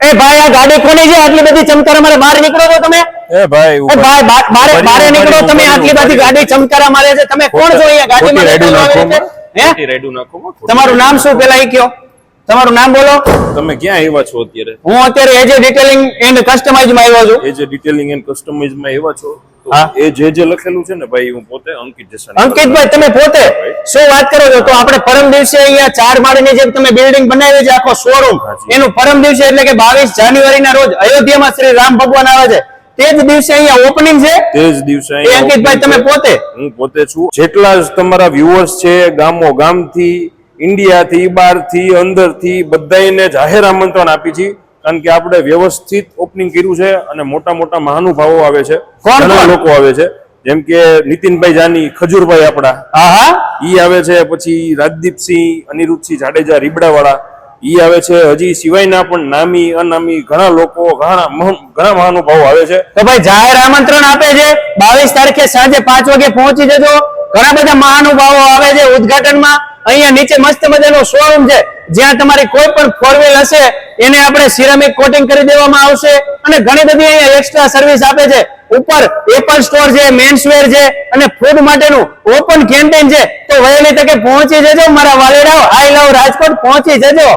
એ ભાઈ આ ગાડી કોની છે આટલી બધી ચમકારા મારે બહાર નીકળો છો તમે? એ ભાઈ એ ભાઈ બારે બારે નીકળો તમે આટલી બધી ગાડી ચમકારા મારે છે તમે કોણ છો અહીંયા? ગાડીમાં રેડું નાખો ખોટી નાખો તમારું નામ શું પેલા એ કયો? તમારું નામ બોલો. તમે ક્યાં આવ્યા છો અત્યારે? હું અત્યારે એજ ડિટેલિંગ એન્ડ કસ્ટમાઇઝમાં આવ્યો છું. એ ડિટેલિંગ એન્ડ કસ્ટમાઇઝમાં આવ્યા છો. એ જે જે લખેલું છે ને ભાઈ હું પોતે અંકિત જસન અંકિતભાઈ તમે પોતે શું વાત કરો છો? તો આપણે પરમ દિવસે અહીંયા ચાર માળની જેમ તમે બિલ્ડિંગ બનાવી છે આખો શોરૂમ એનું પરમ દિવસે એટલે કે બાવીસ જાન્યુઆરી ના રોજ અયોધ્યામાં શ્રી રામ ભગવાન આવે છે. તે જ દિવસે અહીંયા ઓપનિંગ છે? તે જ દિવસે અંકિતભાઈ તમે પોતે? હું પોતે છું. જેટલા તમારા વ્યુઅર્સ છે ગામો ગામથી ઇન્ડિયાથી બહારથી અંદરથી બધાને જાહેર આમંત્રણ આપી છે. કારણ કે આપણે વ્યવસ્થિત ઓપનિંગ કર્યું છે અને મોટા મોટા મહાનુભાવો આવે છે. ઘણા લોકો આવે છે. જેમ કે નીતિનભાઈ જાની ખજૂરભાઈ આપણા. હા હા ઈ આવે છે પછી રાજદીપસિંહ અનિરુદ્ધસિંહ જાડેજા રીબડાવાળા. ઈ આવે છે. હજી સિવાયના પણ નામી અનામી ઘણા લોકો ઘણા ઘણા મહાનુભાવો આવે છે. તો ભાઈ જાહેર આમંત્રણ આપે છે. બાવીસ તારીખે સાંજે પાંચ વાગે પહોંચી જજો. ઘણા બધા મહાનુભાવો આવે છે ઉદઘાટનમાં. અહીંયા નીચે મસ્ત મજાનો શોરૂમ છે. જ્યાં તમારી કોઈ પણ ફોર વ્હીલ હશે એને આપણે સિરામિક કોટિંગ કરી દેવામાં આવશે અને ઘણી બધી અહીંયા એક્સ્ટ્રા સર્વિસ આપે છે. ઉપર એપલ સ્ટોર છે મેન્સવેર છે અને ફૂડ માટેનું ઓપન કેન્ટીન છે. તો વહેલી તકે પહોંચી જજો, મારા વાલેડાઓ. આઈ લવ રાજકોટ, પહોંચી જજો.